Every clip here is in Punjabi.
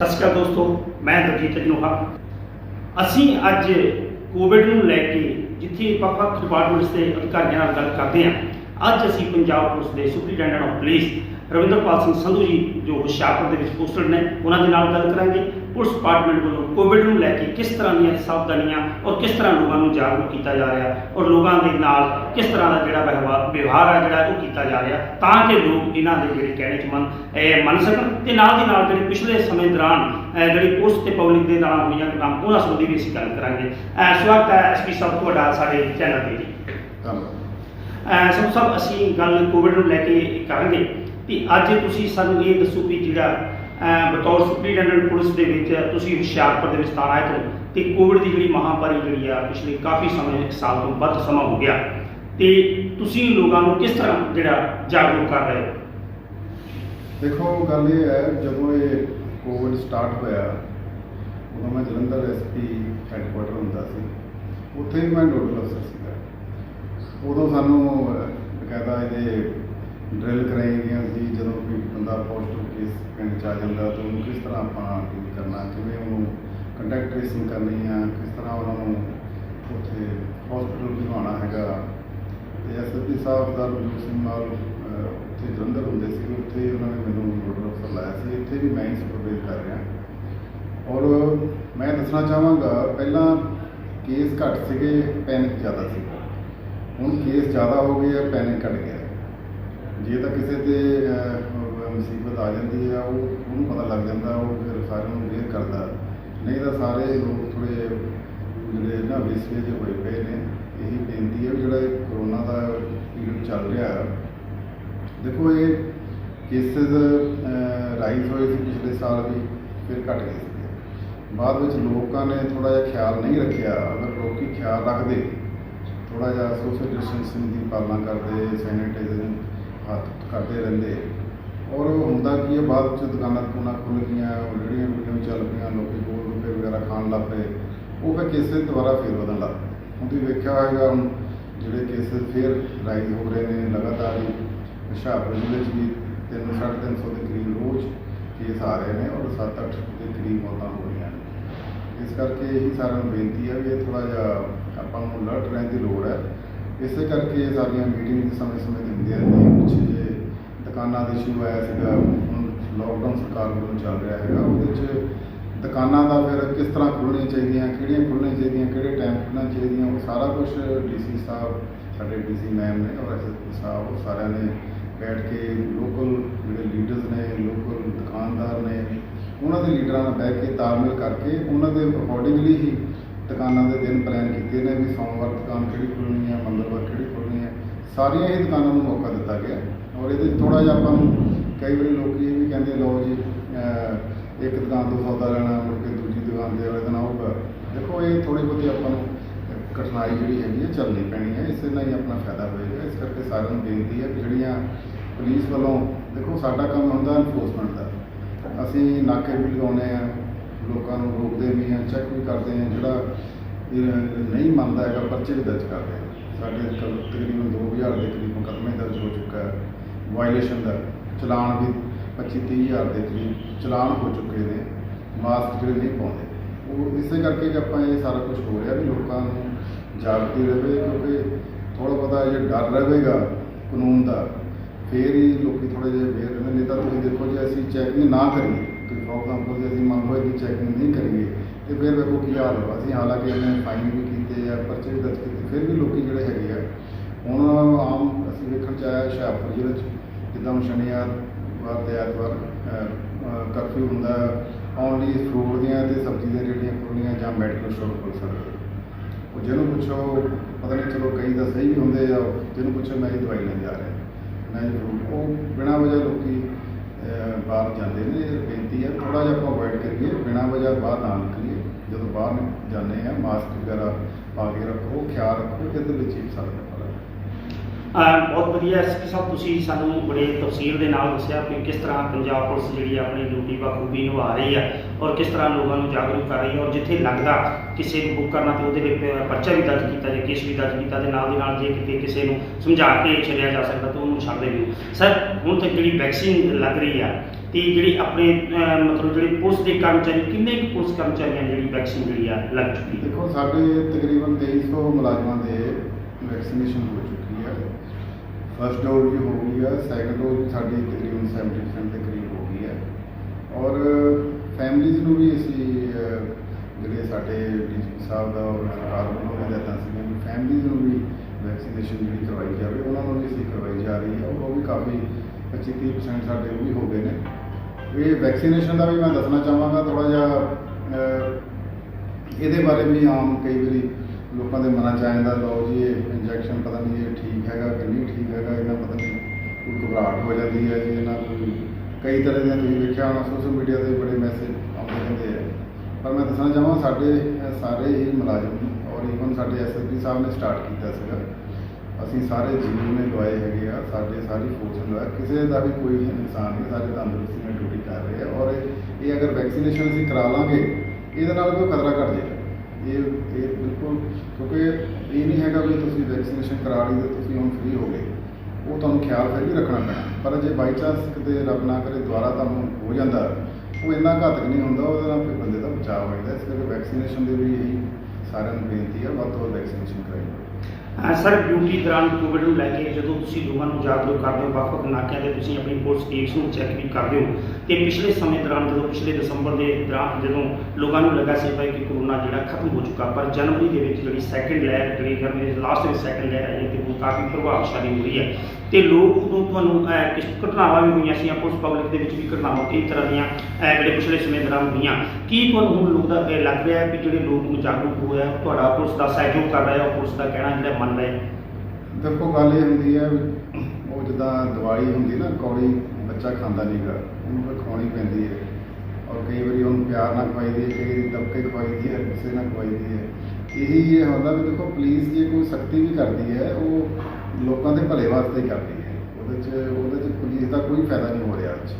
ਸਤਿ ਸ਼੍ਰੀ ਅਕਾਲ ਦੋਸਤੋ, ਮੈਂ ਦਰਜੀਤ ਅਜਨੋਹਾ। ਅਸੀਂ ਅੱਜ ਕੋਵਿਡ ਨੂੰ ਲੈ ਕੇ ਜਿੱਥੇ ਵੱਖ-ਵੱਖ ਡਿਪਾਰਟਮੈਂਟਸ ਦੇ ਅਧਿਕਾਰੀਆਂ ਨਾਲ ਗੱਲ ਕਰਦੇ ਹਾਂ। ਅੱਜ ਅਸੀਂ ਪੰਜਾਬ ਪੁਲਿਸ ਦੇ superintendent of police Ravinderpal Singh Sandhu ji ਜੋ ਹੁਸ਼ਿਆਰਪੁਰ ਦੇ ਵਿੱਚ ਪੋਸਟਡ ਨੇ ਉਹਨਾਂ ਦੇ ਨਾਲ ਗੱਲ ਕਰਾਂਗੇ। ਪੁਲਿਸ ਡਿਪਾਰਟਮੈਂਟ ਵੱਲੋਂ ਕੋਵਿਡ ਨੂੰ ਲੈ ਕੇ ਕਿਸ ਤਰ੍ਹਾਂ ਦੀਆਂ ਸਾਵਧਾਨੀਆਂ ਔਰ ਕਿਸ ਤਰ੍ਹਾਂ ਲੋਕਾਂ ਨੂੰ ਜਾਗਰੂਕ ਕੀਤਾ ਜਾ ਰਿਹਾ ਔਰ ਲੋਕਾਂ ਦੇ ਨਾਲ ਕਿਸ ਤਰ੍ਹਾਂ ਦਾ ਜਿਹੜਾ ਵਿਵਹਾਰ ਵਿਵਹਾਰ ਆ ਜਿਹੜਾ ਉਹ ਕੀਤਾ ਜਾ ਰਿਹਾ ਤਾਂ ਕਿ ਲੋਕ ਇਹਨਾਂ ਦੇ ਜਿਹੜੇ ਕਹਿਣੇ ਚ ਮੰਨ ਇਹ ਮੰਨ ਸਕਣ ਤੇ ਨਾਲ ਦੀ ਨਾਲ ਜਿਹੜੇ ਪਿਛਲੇ ਸਮੇਂ ਦੌਰਾਨ ਜਿਹੜੀ ਪੁਲਿਸ ਤੇ ਪਬਲਿਕ ਦੇ ਨਾਲ ਹੋਈਆਂ ਘਟਨਾਵਾਂ ਉਹਨਾਂ ਸੰਬੰਧੀ ਵੀ ਅਸੀਂ ਗੱਲ ਕਰਾਂਗੇ। ਸਵਾਗਤ ਹੈ ਐਸਪੀ ਸਾਹਿਬ ਤੁਹਾਡਾ ਸਾਡੇ ਚੈਨਲ ਤੇ ਜੀ। ਧੰਨਵਾਦ। ਸਭ ਸਭ ਅਸੀਂ ਗੱਲ ਕੋਵਿਡ ਨੂੰ ਲੈ ਕੇ ਕਰਾਂਗੇ। ਕਿ ਅੱਜ ਤੁਸੀਂ ਸਾਨੂੰ ਇਹ ਦੱਸੋ ਵੀ ਜਿਹੜਾ ਬਤੌਰ ਸੁਪਰੀਡੈਂਟੈਂਟ ਪੁਲਿਸ ਦੇ ਵਿੱਚ ਤੁਸੀਂ ਹੁਸ਼ਿਆਰਪੁਰ ਦੇ ਵਿੱਚ ਤਾਇਨਾਤ ਹੋ ਤੇ ਕੋਵਿਡ ਦੀ ਜਿਹੜੀ ਮਹਾਮਾਰੀ ਜਿਹੜੀ ਆ ਪਿਛਲੇ ਕਾਫੀ ਸਮੇਂ, ਇੱਕ ਸਾਲ ਤੋਂ ਵੱਧ ਸਮਾਂ ਹੋ ਗਿਆ। ਤੇ ਤੁਸੀਂ ਲੋਕਾਂ ਨੂੰ ਕਿਸ ਤਰ੍ਹਾਂ ਜਿਹੜਾ ਜਾਗਰੂਕ ਕਰ ਰਹੇ ਹੋ? ਦੇਖੋ, ਗੱਲ ਇਹ ਹੈ, ਜਦੋਂ ਇਹ ਕੋਵਿਡ ਸਟਾਰਟ ਹੋਇਆ, ਉਦੋਂ ਮੈਂ ਜਲੰਧਰ ਐਸਪੀ ਹੈੱਡਕੁਆਟਰ ਹੁੰਦਾ ਸੀ। ਉੱਥੇ ਹੀ ਮੈਂ ਨੋਡਲ ਅਫਸਰ ਸੀਗਾ। ਉਦੋਂ ਸਾਨੂੰ ਬਕਾਇਦਾ ਇਹਦੇ ਡਰਿਲ ਕਰਾਈ ਗਈਆਂ ਸੀ, ਜਦੋਂ ਕੋਈ ਬੰਦਾ ਪੋਜ਼ਿਟਿਵ ਕੇਸ ਪਿੰਡ ਚ ਆ ਜਾਂਦਾ ਤਾਂ ਉਹਨੂੰ ਕਿਸ ਤਰ੍ਹਾਂ ਆਪਾਂ ਡੀਲ ਕਰਨਾ, ਕਿਵੇਂ ਉਹਨੂੰ ਕੰਟੈਕਟ ਟ੍ਰੇਸਿੰਗ ਕਰਨੀ ਆ, ਕਿਸ ਤਰ੍ਹਾਂ ਉਹਨਾਂ ਨੂੰ ਉੱਥੇ ਹਸਪੀਟਲ ਭਜਵਾਉਣਾ ਹੈਗਾ। ਤੇ ਐਸਪੀ ਸਾਹਿਬ ਦਾ ਬਲੂ ਸਿੰਘ ਨਾਲ ਉੱਥੇ ਜਲੰਧਰ ਹੁੰਦੇ ਸੀ, ਉੱਥੇ ਹੀ ਉਹਨਾਂ ਨੇ ਮੈਨੂੰ ਨੋਡਲ ਅਫਸਰ ਲਾਇਆ ਸੀ। ਇੱਥੇ ਵੀ ਮੈਂ ਹੀ ਸੁਪਰਵਾਈਜ਼ ਕਰ ਰਿਹਾ। ਔਰ ਮੈਂ ਦੱਸਣਾ ਚਾਹਾਂਗਾ, ਪਹਿਲਾਂ ਕੇਸ ਘੱਟ ਸੀਗੇ ਪੈਨਿਕ ਜ਼ਿਆਦਾ ਸੀ। ਹੁਣ ਕੇਸ ਜ਼ਿਆਦਾ ਹੋ ਗਏ ਆ ਪੈਨਿਕ ਘਟ ਗਿਆ। ਜੇ ਤਾਂ ਕਿਸੇ ਤੇ ਅਹ, ਮੁਸੀਬਤ ਆ ਜਾਂਦੀ ਆ ਉਹ ਉਹਨੂੰ ਪਤਾ ਲੱਗ ਜਾਂਦਾ ਉਹ ਫਿਰ ਸਾਰਿਆਂ ਨੂੰ ਅਵੇਅਰ ਕਰਦਾ। ਨਹੀਂ ਤਾਂ ਸਾਰੇ ਲੋਕ ਥੋੜੇ ਜਿਹੜੇ ਨਾ ਵਿਸਵੇ ਜਿਹੇ ਹੋਏ ਪਏ ਨੇ ਇਹੀ ਬੇਨਤੀ ਹੈ ਵੀ ਜਿਹੜਾ ਇਹ ਕਰੋਨਾ ਦਾ ਪੀਰੀਅਡ ਚੱਲ ਰਿਹਾ ਦੇਖੋ ਇਹ ਕੇਸਿਸ ਰਾਈਜ਼ ਹੋਏ ਸੀ ਪਿਛਲੇ ਸਾਲ ਵੀ ਫਿਰ ਘਟ ਗਏ ਸੀ। ਬਾਅਦ ਵਿੱਚ ਲੋਕਾਂ ਨੇ ਥੋੜਾ ਜਿਹਾ ਖਿਆਲ ਨਹੀਂ ਰੱਖਿਆ ਅਗਰ ਲੋਕੀ ਖਿਆਲ ਰੱਖਦੇ ਥੋੜਾ ਜਿਹਾ ਸੋਸ਼ਲ ਡਿਸਟੈਂਸਿੰਗ ਦੀ ਪਾਲਣਾ ਕਰਦੇ ਸੈਨੀਟਾਈਜ਼ਿੰਗ ਹੱਥ ਕਰਦੇ ਰਹਿੰਦੇ। ਔਰ ਹੁੰਦਾ ਕੀ ਹੈ ਬਾਅਦ 'ਚ ਦੁਕਾਨਾਂ ਦੁਕਾਨਾਂ ਖੁੱਲ੍ਹ ਗਈਆਂ ਜਿਹੜੀਆਂ ਵੀਡੀਓ ਚੱਲ ਪਈਆਂ, ਲੋਕੀ ਗੋਲ ਗੱਪੇ ਵਗੈਰਾ ਖਾਣ ਲੱਗ ਪਏ, ਉਹ ਫਿਰ ਕੇਸਿਸ ਦੁਬਾਰਾ ਫੇਰ ਵਧਣ ਲੱਗ ਪਏ। ਹੁਣ ਤੁਸੀਂ ਵੇਖਿਆ ਹੋਏਗਾ, ਹੁਣ ਜਿਹੜੇ ਕੇਸਿਸ ਫੇਰ ਰਾਈਜ਼ ਹੋ ਰਹੇ ਨੇ, ਲਗਾਤਾਰ ਹੀ ਹੁਸ਼ਿਆਰਪੁਰ ਜ਼ਿਲ੍ਹੇ 'ਚ ਵੀ ਤਿੰਨ, ਸਾਢੇ ਤਿੰਨ ਸੌ ਦੇ ਕਰੀਬ ਰੋਜ਼ ਕੇਸ ਆ ਰਹੇ ਨੇ, ਔਰ 7-8 ਦੇ ਕਰੀਬ ਮੌਤਾਂ ਹੋ ਰਹੀਆਂ ਨੇ। ਇਸ ਕਰਕੇ ਇਹੀ ਸਾਰਿਆਂ ਨੂੰ ਬੇਨਤੀ ਹੈ ਵੀ ਇਹ ਥੋੜਾ ਜਿਹਾ ਆਪਾਂ ਨੂੰ ਅਲਰਟ ਰਹਿਣ ਦੀ ਲੋੜ ਹੈ। ਇਸੇ ਕਰਕੇ ਇਹ ਸਾਰੀਆਂ ਮੀਟਿੰਗ ਸਮੇਂ-ਸਮੇਂ ਤੇ ਹੁੰਦੀਆਂ ਰਹਿੰਦੀਆਂ ਪਿੱਛੇ ਜੇ ਦੁਕਾਨਾਂ ਦਾ ਇਸ਼ੂ ਆਇਆ ਸੀਗਾ, ਹੁਣ ਲੋਕਡਾਊਨ ਸਰਕਾਰ ਵੱਲੋਂ ਚੱਲ ਰਿਹਾ ਹੈਗਾ। ਉਹਦੇ 'ਚ ਦੁਕਾਨਾਂ ਦਾ ਫਿਰ ਕਿਸ ਤਰ੍ਹਾਂ ਖੁੱਲ੍ਹਣੀਆਂ ਚਾਹੀਦੀਆਂ, ਕਿਹੜੀਆਂ ਖੁੱਲਣੀਆਂ ਚਾਹੀਦੀਆਂ, ਕਿਹੜੇ ਟਾਈਮ ਖੁੱਲ੍ਹਣਾ ਚਾਹੀਦੀਆਂ, ਉਹ ਸਾਰਾ ਕੁਝ ਡੀਸੀ ਸਾਹਿਬ, ਸਾਡੇ ਡੀਸੀ ਮੈਮ ਨੇ ਔਰ ਐਸਐਸਪੀ ਸਾਹਿਬ, ਉਹ ਸਾਰਿਆਂ ਨੇ ਬੈਠ ਕੇ ਲੋਕਲ ਜਿਹੜੇ ਲੀਡਰਸ ਨੇ ਲੋਕਲ ਦੁਕਾਨਦਾਰ ਨੇ, ਉਹਨਾਂ ਦੇ ਲੀਡਰਾਂ ਨਾਲ ਬੈਠ ਕੇ ਤਾਲਮੇਲ ਕਰਕੇ ਉਹਨਾਂ ਦੇ ਅਕੋਰਡਿੰਗਲੀ ਹੀ ਦੁਕਾਨਾਂ ਦੇ ਦਿਨ ਪਲਾਨ ਕੀਤੇ ਨੇ ਵੀ ਸੋਮਵਾਰ ਦੁਕਾਨ ਕਿਹੜੀ ਖੁੱਲਣੀ ਹੈ ਮੰਗਲਵਾਰ ਕਿਹੜੀ ਖੁੱਲਣੀ ਹੈ ਸਾਰੀਆਂ ਹੀ ਦੁਕਾਨਾਂ ਨੂੰ ਮੌਕਾ ਦਿੱਤਾ ਗਿਆ। ਔਰ ਇਹਦੇ ਥੋੜਾ ਜਿਹਾ ਆਪਾਂ ਨੂੰ ਕਈ ਵਾਰੀ ਲੋਕੀ ਇਹ ਵੀ ਕਹਿੰਦੇ ਲਓ ਜੀ ਇੱਕ ਦੁਕਾਨ ਤੋਂ ਸੌਦਾ ਲੈਣਾ, ਮੁੜ ਕੇ ਦੂਜੀ ਦੁਕਾਨ ਦੇ ਵਾਲੇ ਦਿਨ ਆਊਗਾ। ਦੇਖੋ, ਇਹ ਥੋੜੀ ਬਹੁਤੀ ਆਪਾਂ ਨੂੰ ਕਠਿਨਾਈ ਜਿਹੜੀ ਹੈਗੀ ਹੈ ਚੱਲਣੀ ਪੈਣੀ ਹੈ ਇਸੇ ਨਾਲ ਹੀ ਆਪਣਾ ਫਾਇਦਾ ਹੋਏਗਾ। ਇਸ ਕਰਕੇ ਸਾਰਿਆਂ ਨੂੰ ਬੇਨਤੀ ਹੈ ਕਿ ਜਿਹੜੀਆਂ ਪੁਲਿਸ ਵੱਲੋਂ, ਦੇਖੋ, ਸਾਡਾ ਕੰਮ ਹੁੰਦਾ ਇਨਫੋਰਸਮੈਂਟ ਦਾ। ਅਸੀਂ ਨਾਕੇ ਵੀ ਲਗਾਉਂਦੇ ਆ ਲੋਕਾਂ ਨੂੰ ਰੋਕਦੇ ਵੀ ਆ ਚੈੱਕ ਵੀ ਕਰਦੇ ਆ, ਜਿਹੜਾ ਨਹੀਂ ਮੰਨਦਾ ਹੈਗਾ, ਪਰਚੇ ਵੀ ਦਰਜ ਕਰਦੇ ਆ। ਸਾਡੇ ਕੋਲ ਤਕਰੀਬਨ 2000 ਦੇ ਕਰੀਬ ਮੁਕੱਦਮੇ ਦਰਜ ਹੋ ਚੁੱਕਾ ਹੈ। ਵਾਇਲੇਸ਼ਨ ਦਾ ਚਲਾਨ ਵੀ 25 30000 ਦੇ ਕਰੀਬ ਚਲਾਨ ਹੋ ਚੁੱਕੇ ਨੇ, ਮਾਸਕ ਜਿਹੜੇ ਨਹੀਂ ਪਾਉਂਦੇ। ਉਹ ਇਸੇ ਕਰਕੇ ਕਿ ਆਪਾਂ ਇਹ ਸਾਰਾ ਕੁਝ ਹੋ ਰਿਹਾ ਵੀ ਲੋਕਾਂ ਨੂੰ ਜਾਗਰੂਕਤੀ ਰਹੇ ਕਿਉਂਕਿ ਥੋੜਾ ਬਹੁਤਾ ਜੇ ਡਰ ਰਹੇਗਾ ਕਾਨੂੰਨ ਦਾ। ਫੇਰ ਹੀ ਲੋਕੀ ਥੋੜੇ ਜਿਹੇ ਵੇਰ ਰਹਿੰਦੇ ਨਹੀਂ ਤਾਂ ਤੁਸੀਂ ਦੇਖੋ ਜੇ ਅਸੀਂ ਚੈਕਿੰਗ ਨਾ ਕਰੀਏ ਕਿ ਫੋਰ ਐਗਜ਼ਾਮਪਲ ਅਸੀਂ ਮੰਨ ਲਓ ਇਹਦੀ ਚੈਕਿੰਗ ਨਹੀਂ ਕਰੀਏ। ਤੇ ਫਿਰ ਵੇਖੋ ਕੀ ਹਾਲ ਹੋਗਾ ਅਸੀਂ ਹਾਲਾਂਕਿ ਇਹਨੇ ਫਾਈਨ ਵੀ ਕੀਤੇ ਆ, ਪਰਚੇ ਵੀ ਦਰਜ ਕੀਤੇ, ਫਿਰ ਵੀ ਲੋਕੀ ਜਿਹੜੇ ਹੈਗੇ ਆ, ਹੁਣ ਆਮ ਅਸੀਂ ਵੇਖਣ ਚ ਆਇਆ ਹੁਸ਼ਿਆਰਪੁਰ ਜ਼ਿਲ੍ਹੇ ਚ, ਜਿੱਦਾਂ ਹੁਣ ਸ਼ਨੀਵਾਰ ਵਾਰ ਤੇ ਐਤਵਾਰ ਕਰਫਿਊ ਹੁੰਦਾ ਓਨਲੀ ਫਰੂਟ ਦੀਆਂ ਤੇ ਸਬਜ਼ੀ ਦੀਆਂ ਰੇਹੜੀਆਂ ਖੁੱਲ੍ਹਣੀਆਂ ਜਾਂ ਮੈਡੀਕਲ ਸ਼ੋਪ ਖੁੱਲ੍ਹ ਸਕਦੇ। ਉਹ ਜਿਹਨੂੰ ਪੁੱਛੋ, ਪਤਾ ਨਹੀਂ ਚਲੋ ਕਈ ਤਾਂ ਸਹੀ ਵੀ ਹੁੰਦੇ ਆ, ਜਿਹਨੂੰ ਪੁੱਛੋ, ਮੈਂ ਇਹ ਦਵਾਈ ਲੈਣ ਜਾ ਰਿਹਾ, ਮੈਂ ਇਹ ਉਹ ਬਿਨਾਂ ਵਜ੍ਹਾ ਲੋਕੀ ਬਾਹਰ ਜਾਂਦੇ ਨੇ ਥੋੜਾ ਜਿਹਾ ਆਪਾਂ ਅਵੋਇਡ ਕਰੀਏ, ਬਿਨਾਂ ਵਜ੍ਹਾ ਬਾਹਰ ਨਾ ਨਿਕਲੀਏ। ਜਦੋਂ ਬਾਹਰ ਜਾਂਦੇ ਆ ਮਾਸਕ ਵਗੈਰਾ ਪਾ ਕੇ ਰੱਖੋ, ਖਿਆਲ ਰੱਖੋ ਕਿ ਇਹਦੇ ਵਿੱਚ ਹੀ। ਸਾਡਾ ਬਹੁਤ ਵਧੀਆ ਐਸਪੀ ਸਾਹਿਬ, ਤੁਸੀਂ ਸਾਨੂੰ ਬੜੇ ਤਫਸੀਲ ਦੇ ਨਾਲ ਦੱਸਿਆ ਕਿ ਕਿਸ ਤਰ੍ਹਾਂ ਪੰਜਾਬ ਪੁਲਿਸ ਜਿਹੜੀ ਆਪਣੀ ਡਿਊਟੀ ਬਖੂਬੀ ਨਿਭਾ ਰਹੀ ਹੈ ਔਰ ਕਿਸ ਤਰ੍ਹਾਂ ਲੋਕਾਂ ਨੂੰ ਜਾਗਰੂਕ ਕਰ ਰਹੀ ਹੈ ਔਰ ਜਿੱਥੇ ਲੱਗਦਾ ਕਿਸੇ ਨੂੰ ਬੁੱਕ ਕਰਨਾ ਤੇ ਉਹਦੇ ਲਈ ਪਰਚਾ ਵੀ ਦਰਜ ਕੀਤਾ ਜੇ ਕੇਸ ਵੀ ਦਰਜ ਕੀਤਾ ਤੇ ਨਾਲ ਦੀ ਨਾਲ ਜੇ ਕਿਤੇ ਕਿਸੇ ਨੂੰ ਸਮਝਾ ਕੇ ਛੱਡਿਆ ਜਾ ਸਕਦਾ ਤਾਂ ਉਹਨੂੰ ਛੱਡ ਦੇਵੇ ਸਰ, ਹੁਣ ਤੱਕ ਜਿਹੜੀ ਵੈਕਸੀਨ ਲੱਗ ਰਹੀ ਹੈ ਤੇ ਜਿਹੜੀ ਆਪਣੇ ਮਤਲਬ ਜਿਹੜੇ ਪੁਲਿਸ ਦੇ ਕਰਮਚਾਰੀ, ਕਿੰਨੇ ਕੁ ਪੁਲਿਸ ਕਰਮਚਾਰੀਆਂ ਦੀ ਜਿਹੜੀ ਵੈਕਸੀਨ ਜਿਹੜੀ ਆ ਲੱਗ ਚੁੱਕੀ ਦੇਖੋ, ਸਾਡੇ ਤਕਰੀਬਨ 2300 ਮੁਲਾਜ਼ਮਾਂ ਦੇ ਵੈਕਸੀਨੇਸ਼ਨ ਹੋ ਚੁੱਕੀ ਹੈ ਫਸਟ ਡੋਜ਼ ਵੀ ਹੋ ਗਈ ਹੈ ਸੈਕੰਡ ਡੋਜ਼ ਵੀ ਸਾਡੀ ਤਕਰੀਬਨ 70% ਦੇ ਕਰੀਬ ਹੋ ਗਈ ਹੈ ਔਰ ਫੈਮਿਲੀਜ਼ ਨੂੰ ਵੀ ਅਸੀਂ ਜਿਹੜੇ ਸਾਡੇ ਡੀਜੀਪੀ ਸਾਹਿਬ ਦਾ ਔਰ ਸਰਕਾਰ ਵੱਲੋਂ ਹਦਾਇਤਾਂ ਸੀ ਕਿ ਫੈਮਿਲੀਜ਼ ਨੂੰ ਵੀ ਵੈਕਸੀਨੇਸ਼ਨ ਜਿਹੜੀ ਕਰਵਾਈ ਜਾਵੇ, ਉਹਨਾਂ ਨੂੰ ਵੀ ਅਸੀਂ ਕਰਵਾਈ ਜਾ ਰਹੀ ਹੈ ਔਰ ਉਹ ਵੀ ਕਾਫੀ 25-30% ਸਾਡੇ ਉਹ ਵੀ ਹੋ ਗਏ ਨੇ। ਇਹ ਵੈਕਸੀਨੇਸ਼ਨ ਦਾ ਵੀ ਮੈਂ ਦੱਸਣਾ ਚਾਹਾਂਗਾ ਥੋੜਾ ਜਿਹਾ ਇਹਦੇ ਬਾਰੇ ਵੀ ਆਮ ਕਈ ਵਾਰੀ ਲੋਕਾਂ ਦੇ ਮਨਾਂ ਚ ਆ ਜਾਂਦਾ, ਲਓ ਜੀ, ਇਹ ਇੰਜੈਕਸ਼ਨ ਪਤਾ ਨਹੀਂ ਇਹ ਠੀਕ ਹੈਗਾ ਕਿ ਨਹੀਂ ਠੀਕ ਹੈਗਾ, ਇਹਨਾਂ ਪਤਾ ਨਹੀਂ ਕੋਈ ਘਬਰਾਹਟ ਹੋ ਜਾਂਦੀ ਹੈ ਜੀ, ਇਹਨਾਂ ਕੋਈ ਕਈ ਤਰ੍ਹਾਂ ਦੀਆਂ ਤੁਸੀਂ ਵੇਖਿਆ ਹੋਣਾ ਸੋਸ਼ਲ ਮੀਡੀਆ ਤੇ ਬੜੇ ਮੈਸੇਜ ਆਉਂਦੇ ਰਹਿੰਦੇ ਆ। ਪਰ ਮੈਂ ਦੱਸਣਾ ਚਾਹਾਂ, ਸਾਡੇ ਸਾਰੇ ਹੀ ਮੁਲਾਜ਼ਮ, ਔਰ ਈਵਨ ਸਾਡੇ ਐਸਐਸਪੀ ਸਾਹਿਬ ਨੇ ਸਟਾਰਟ ਕੀਤਾ ਸੀਗਾ। ਅਸੀਂ ਸਾਰੇ ਜੀਵਨ ਨੇ ਲਵਾਏ ਹੈਗੇ ਆ, ਸਾਡੇ ਸਾਰੀ ਫੋਰਸ ਲਵਾਇਆ। ਕਿਸੇ ਦਾ ਵੀ ਕੋਈ ਇਨਸਾਨ ਨਹੀਂ ਸਾਰੇ ਤੰਦਰੁਸਤੀ ਨਾਲ ਡਿਊਟੀ ਕਰ ਰਹੇ ਆ ਔਰ ਇਹ ਇਹ ਅਗਰ ਵੈਕਸੀਨੇਸ਼ਨ ਅਸੀਂ ਕਰਾ ਲਾਂਗੇ, ਇਹਦੇ ਨਾਲ ਕੋਈ ਖਤਰਾ ਘਟ ਜਾਏਗਾ। ਇਹ ਇਹ ਬਿਲਕੁਲ ਕਿਉਂਕਿ ਇਹ ਨਹੀਂ ਹੈਗਾ ਵੀ ਤੁਸੀਂ ਵੈਕਸੀਨੇਸ਼ਨ ਕਰਾ ਲਈ ਤੇ ਤੁਸੀਂ ਹੁਣ ਫ੍ਰੀ ਹੋ ਗਏ। ਉਹ ਤੁਹਾਨੂੰ ਖਿਆਲ ਫਿਰ ਵੀ ਰੱਖਣਾ ਪੈਣਾ। ਪਰ ਜੇ ਬਾਈ ਚਾਂਸ ਕਿਤੇ ਰੱਬ ਨਾ ਕਰੇ, ਦੁਬਾਰਾ ਤੁਹਾਨੂੰ ਹੋ ਜਾਂਦਾ, ਉਹ ਇੰਨਾ ਘਾਤਕ ਨਹੀਂ ਹੁੰਦਾ, ਉਹਦੇ ਨਾਲ ਫਿਰ ਬੰਦੇ ਦਾ ਬਚਾਅ ਹੋ ਜਾਂਦਾ। ਇਸ ਕਰਕੇ ਵੈਕਸੀਨੇਸ਼ਨ ਦੇ ਵੀ ਇਹੀ ਸਾਰਿਆਂ ਨੂੰ ਬੇਨਤੀ ਹੈ ਵੱਧ ਤੋਂ ਵੱਧ ਵੈਕਸੀਨੇਸ਼ਨ ਕਰਾਈ ਸਰ ਡਿਊਟੀ ਦੌਰਾਨ ਕੋਵਿਡ ਨੂੰ ਲੈ ਕੇ ਜਦੋਂ ਤੁਸੀਂ ਲੋਕਾਂ ਨੂੰ ਜਾਗਰੂਕ ਕਰਦੇ ਹੋ, ਵੱਖ-ਵੱਖ ਨਾਕਿਆਂ ਤੇ ਤੁਸੀਂ ਆਪਣੀ ਪੁਲਿਸ ਟੀਮਸ ਨੂੰ ਚੈੱਕ ਵੀ ਕਰਦੇ ਹੋ, ਤੇ ਪਿਛਲੇ ਸਮੇਂ ਦੌਰਾਨ ਜਦੋਂ ਪਿਛਲੇ ਦਸੰਬਰ ਦੇ ਦੌਰਾਨ ਜਦੋਂ ਲੋਕਾਂ ਨੂੰ ਲੱਗਾ ਸੀ ਭਾਈ ਕਿ ਕਰੋਨਾ ਜਿਹੜਾ ਖਤਮ ਹੋ ਚੁੱਕਾ, ਪਰ ਜਨਵਰੀ ਦੇ ਵਿੱਚ ਜਿਹੜੀ ਸੈਕੰਡ ਲਹਿਰ, ਜਿਹੜੀ ਗਰਮੀ ਦੇ ਲਾਸਟ ਵਿੱਚ ਸੈਕੰਡ ਲਹਿਰ ਆਈ ਹੈ, ਤੇ ਉਹ ਕਾਫੀ ਪ੍ਰਭਾਵਸ਼ਾਲੀ ਹੋ ਰਹੀ ਹੈ। ਤੇ ਲੋਕ ਉਦੋਂ ਤੁਹਾਨੂੰ ਕਿਸ ਘਟਨਾਵਾਂ ਵੀ ਹੋਈਆਂ ਸੀ ਪੁਲਿਸ ਪਬਲਿਕ ਦੇ ਵਿੱਚ ਵੀ ਘਟਨਾਵਾਂ ਕਈ ਤਰ੍ਹਾਂ ਦੀਆਂ ਜਿਹੜੇ ਪਿਛਲੇ ਸਮੇਂ ਦੌਰਾਨ ਹੋਈਆਂ ਕੀ ਤੁਹਾਨੂੰ ਹੁਣ ਲੋਕ ਦਾ ਲੱਗ ਰਿਹਾ ਹੈ ਕਿ ਜਿਹੜੇ ਲੋਕ ਨੂੰ ਜਾਗਰੂਕ ਹੋਇਆ ਤੁਹਾਡਾ ਪੁਲਿਸ ਦਾ ਸਹਿਯੋਗ ਕਰ ਰਿਹਾ ਉਹ ਪੁਲਿਸ ਦਾ ਕਹਿਣਾ ਜਿਹੜਾ ਮੰਨ ਰਿਹਾ? ਦੇਖੋ, ਗੱਲ ਇਹ ਹੁੰਦੀ ਹੈ, ਉਹ ਜਿੱਦਾਂ ਦਵਾਈ ਹੁੰਦੀ ਨਾ, ਕੌੜੀ ਬੱਚਾ ਖਾਂਦਾ ਨਹੀਂਗਾ ਉਹਨੂੰ ਫਿਰ ਖਵਾਉਣੀ ਪੈਂਦੀ ਹੈ। ਔਰ ਕਈ ਵਾਰੀ ਉਹਨੂੰ ਪਿਆਰ ਨਾਲ ਖਵਾਈਦੀ ਹੈ, ਕਈ ਵਾਰੀ ਦਬਕੇ ਖਵਾਈਦੀ ਹੈ, ਗੁੱਸੇ ਨਾਲ ਖਵਾਈਦੀ ਹੈ। ਇਹੀ ਇਹ ਹੁੰਦਾ ਵੀ ਦੇਖੋ, ਪੁਲਿਸ ਜੇ ਕੋਈ ਸਖਤੀ ਵੀ ਕਰਦੀ ਹੈ, ਉਹ ਲੋਕਾਂ ਦੇ ਭਲੇ ਵਾਸਤੇ ਹੀ ਰਹੀ ਹੈ। ਉਹਦੇ 'ਚ ਉਹਦੇ 'ਚ ਪੁਲਿਸ ਦਾ ਕੋਈ ਫਾਇਦਾ ਨਹੀਂ ਹੋ ਰਿਹਾ ਅੱਜ।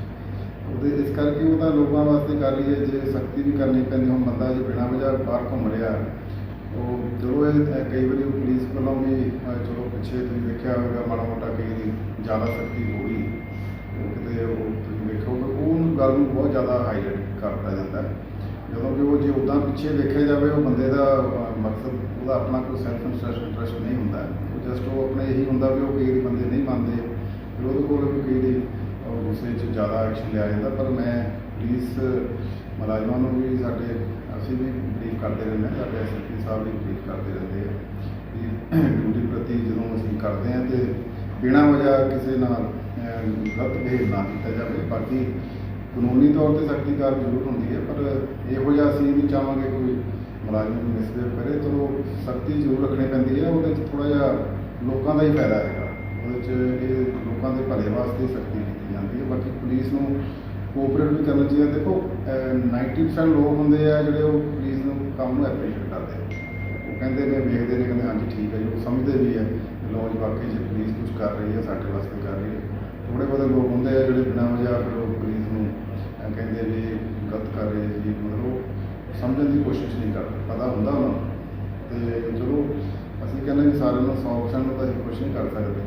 ਉਹਦੇ, ਇਸ ਕਰਕੇ ਉਹ ਤਾਂ ਲੋਕਾਂ ਵਾਸਤੇ ਕਰ ਰਹੀ ਹੈ ਜੇ ਸਖਤੀ ਵੀ ਕਰਨੀ ਪੈਂਦੀ, ਹੁਣ ਬੰਦਾ ਜੇ ਬਿਨਾਂ ਵਜ੍ਹਾ ਬਾਹਰ ਘੁੰਮ ਰਿਹਾ, ਉਹ ਚਲੋ ਇਹ ਕਈ ਵਾਰੀ ਉਹ ਪੁਲਿਸ ਵੱਲੋਂ ਵੀ ਚਲੋ ਪਿੱਛੇ ਤੁਸੀਂ ਵੇਖਿਆ ਹੋਵੇਗਾ, ਮਾੜਾ ਮੋਟਾ ਕਈ ਜ਼ਿਆਦਾ ਸਖਤੀ ਹੋ ਗਈ। ਕਿਤੇ ਉਹ ਤੁਸੀਂ ਵੇਖੋਗੇ, ਉਹ ਗੱਲ ਨੂੰ ਬਹੁਤ ਜ਼ਿਆਦਾ ਹਾਈਲਾਈਟ ਕਰਤਾ ਜਾਂਦਾ। ਹੈ ਜਦੋਂ ਕਿ ਉਹ ਜੇ ਉਦਾਂ ਪਿੱਛੇ ਵੇਖਿਆ ਜਾਵੇ, ਉਹ ਬੰਦੇ ਦਾ ਮਕਸਦ ਉਹਦਾ ਆਪਣਾ ਕੋਈ ਸੈਲਫ ਇੰਟਰਸਟ ਇੰਟਰਸਟ ਨਹੀਂ ਹੁੰਦਾ। ਉਹ ਜਸਟ ਉਹ ਆਪਣੇ ਇਹੀ ਹੁੰਦਾ ਵੀ ਉਹ ਕਈ ਵਾਰੀ ਬੰਦੇ ਨਹੀਂ ਮੰਨਦੇ। ਫਿਰ ਉਹਦੇ ਕੋਲ ਵੀ ਕਈ ਵਾਰੀ ਉਸੇ 'ਚ ਜ਼ਿਆਦਾ ਐਕਸ਼ਨ ਲਿਆ ਜਾਂਦਾ। ਪਰ ਮੈਂ ਪੁਲਿਸ ਮੁਲਾਜ਼ਮਾਂ ਨੂੰ ਵੀ ਸਾਡੇ, ਅਸੀਂ ਵੀ ਬਰੀਫ ਕਰਦੇ ਰਹਿੰਦੇ ਹਾਂ। ਸਾਡੇ ਐਸਪੀ ਸਾਹਿਬ ਵੀ ਬਰੀਫ ਕਰਦੇ ਰਹਿੰਦੇ ਆ ਵੀ ਡਿਊਟੀ ਪ੍ਰਤੀ ਜਦੋਂ ਅਸੀਂ ਕਰਦੇ ਹਾਂ ਤੇ ਬਿਨਾਂ ਵਜ੍ਹਾ ਕਿਸੇ ਨਾਲ ਗਲਤ ਬਿਹੇਵ ਨਾ ਕੀਤਾ ਜਾਵੇ। ਬਾਕੀ ਕਾਨੂੰਨੀ ਤੌਰ ਤੇ ਸਖਤੀ ਕਾਰ ਜ਼ਰੂਰ ਹੁੰਦੀ ਹੈ, ਪਰ ਇਹੋ ਜਿਹਾ ਅਸੀਂ ਵੀ ਚਾਹਾਂਗੇ ਕੋਈ ਮੁਲਾਜ਼ਮ ਨੂੰ ਮਿਸਬਿਹੇਵ ਕਰੇ ਚਲੋ ਸਖਤੀ ਜ਼ਰੂਰ ਰੱਖਣੀ ਪੈਂਦੀ ਹੈ। ਉਹਦੇ 'ਚ ਥੋੜਾ ਜਿਹਾ ਲੋਕਾਂ ਦਾ ਹੀ ਫਾਇਦਾ ਹੈਗਾ। ਉਹਦੇ 'ਚ ਇਹ ਲੋਕਾਂ ਦੇ ਭਲੇ ਵਾਸਤੇ ਸਖਤੀ ਕੀਤੀ ਜਾਂਦੀ ਹੈ। ਬਾਕੀ ਪੁਲਿਸ ਨੂੰ ਕੋਆਪਰੇਟ ਵੀ ਕਰਨਾ ਚਾਹੀਦਾ। ਦੇਖੋ, ਅਹ 90% ਲੋਕ ਹੁੰਦੇ ਆ ਜਿਹੜੇ ਉਹ ਪੁਲਿਸ ਨੂੰ ਕੰਮ ਨੂੰ ਐਪਰੀਸ਼ੀਏਟ ਕਰਦੇ ਉਹ ਕਹਿੰਦੇ ਨੇ, ਵੇਖਦੇ ਨੇ, ਕਹਿੰਦੇ, ਹਾਂਜੀ, ਠੀਕ ਹੈ ਜੀ, ਉਹ ਸਮਝਦੇ ਵੀ ਹੈ ਕਿ ਲੋ ਜੀ, ਵਾਕਈ ਜੇ ਪੁਲਿਸ ਕੁਝ ਕਰ ਰਹੀ ਹੈ, ਸਾਡੇ ਵਾਸਤੇ ਕਰ ਰਹੀ ਹੈ। ਥੋੜੇ ਬਹੁਤੇ ਲੋਕ ਹੁੰਦੇ ਆ ਜਿਹੜੇ ਬਿਨਾਂ ਵਜ੍ਹਾ ਫਿਰ ਉਹ ਪੁਲਿਸ ਨੂੰ ਕਹਿੰਦੇ ਵੀ ਗਲਤ ਕਰ ਰਹੇ ਜੀ ਮਤਲਬ ਸਮਝਣ ਦੀ ਕੋਸ਼ਿਸ਼ ਨਹੀਂ ਕਰਦੇ ਪਤਾ ਹੁੰਦਾ ਉਹਨਾਂ ਨੂੰ। ਤੇ ਚਲੋ, ਅਸੀਂ ਕਹਿੰਦੇ ਵੀ ਸਾਰਿਆਂ ਨੂੰ 100% ਨੂੰ ਤਾਂ ਅਸੀਂ ਕੁਛ ਨਹੀਂ ਕਰ ਸਕਦੇ।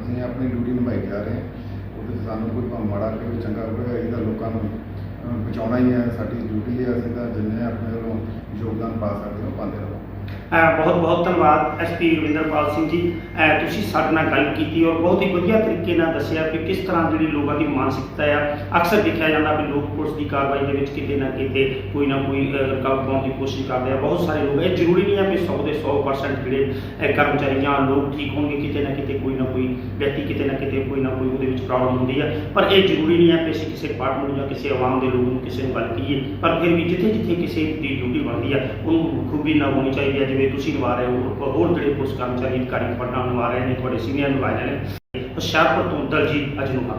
ਅਸੀਂ ਆਪਣੀ ਡਿਊਟੀ ਨਿਭਾਈ ਜਾ ਰਹੇ ਹਾਂ। ਉਹਦੇ 'ਚ ਸਾਨੂੰ ਕੋਈ ਮਾੜਾ ਕੋਈ ਚੰਗਾ ਹੋਵੇ ਇਹਦਾ ਲੋਕਾਂ ਨੂੰ ਬਚਾਉਣਾ ਹੀ ਹੈ। ਸਾਡੀ ਡਿਊਟੀ ਹੈ, ਅਸੀਂ ਤਾਂ ਜਿੰਨੇ ਆਪਣੇ ਵੱਲੋਂ ਯੋਗਦਾਨ ਪਾ ਸਕਦੇ ਹਾਂ, ਉਹ ਪਾਉਂਦੇ ਰਹੋ। ਬਹੁਤ ਬਹੁਤ ਧੰਨਵਾਦ ਐਸਪੀ ਰਵਿੰਦਰਪਾਲ ਸਿੰਘ ਜੀ। ਤੁਸੀਂ ਸਾਡੇ ਨਾਲ ਗੱਲ ਕੀਤੀ ਔਰ ਬਹੁਤ ਹੀ ਵਧੀਆ ਤਰੀਕੇ ਨਾਲ ਦੱਸਿਆ ਕਿ ਕਿਸ ਤਰ੍ਹਾਂ ਜਿਹੜੀ ਲੋਕਾਂ ਦੀ ਮਾਨਸਿਕਤਾ ਆ ਅਕਸਰ ਦੇਖਿਆ ਜਾਂਦਾ ਵੀ ਲੋਕ ਪੁਲਿਸ ਦੀ ਕਾਰਵਾਈ ਦੇ ਵਿੱਚ ਕਿਤੇ ਨਾ ਕਿਤੇ ਕੋਈ ਨਾ ਕੋਈ ਅਹ, ਰੁਕਾਵਟ ਪਾਉਣ ਦੀ ਕੋਸ਼ਿਸ਼ ਕਰਦੇ ਆ। ਬਹੁਤ ਸਾਰੇ ਲੋਕ ਇਹ ਜ਼ਰੂਰੀ ਨਹੀਂ ਆ ਕਿ 100 ਦੇ 100% ਜਿਹੜੇ ਅਹ, ਕਰਮਚਾਰੀ ਜਾਂ ਲੋਕ ਠੀਕ ਹੋਣਗੇ ਕਿਤੇ ਨਾ ਕਿਤੇ ਕੋਈ ਨਾ ਕੋਈ ਵਿਅਕਤੀ ਕਿਤੇ ਨਾ ਕਿਤੇ ਕੋਈ ਨਾ ਕੋਈ ਉਹਦੇ ਵਿੱਚ ਪ੍ਰੋਬਲਮ ਹੁੰਦੀ ਹੈ ਪਰ ਇਹ ਜ਼ਰੂਰੀ ਨਹੀਂ ਹੈ ਕਿ ਅਸੀਂ ਕਿਸੇ ਪਾਰਟ ਨੂੰ ਜਾਂ ਕਿਸੇ ਆਵਾਮ ਦੇ ਲੋਕ ਨੂੰ ਕਿਸੇ ਨੂੰ ਗੱਲ ਕਹੀਏ। ਪਰ ਫਿਰ ਵੀ ਜਿੱਥੇ ਜਿੱਥੇ ਕਿਸੇ ਦੀ ਡਿਊਟੀ ਬਣਦੀ ਹੈ ਉਹਨੂੰ ਖੂਬੀ ਨਾ ਹੋਣੀ ਚਾਹੀਦੀ ਹੈ ਜਿਵੇਂ ਤੁਸੀਂ ਨਿਭਾ ਰਹੇ ਹੋ ਹੋਰ ਜਿਹੜੇ ਪੁਲਿਸ ਕਰਮਚਾਰੀ ਅਧਿਕਾਰੀ ਪੜਨਾ ਨਿਭਾ ਰਹੇ ਨੇ, ਤੁਹਾਡੇ ਸੀਨੀਅਰ ਨਿਭਾ ਰਹੇ ਨੇ। ਹੁਸ਼ਿਆਰਪੁਰ ਤੋਂ ਦਲਜੀਤ ਅਜਨੂਹਾ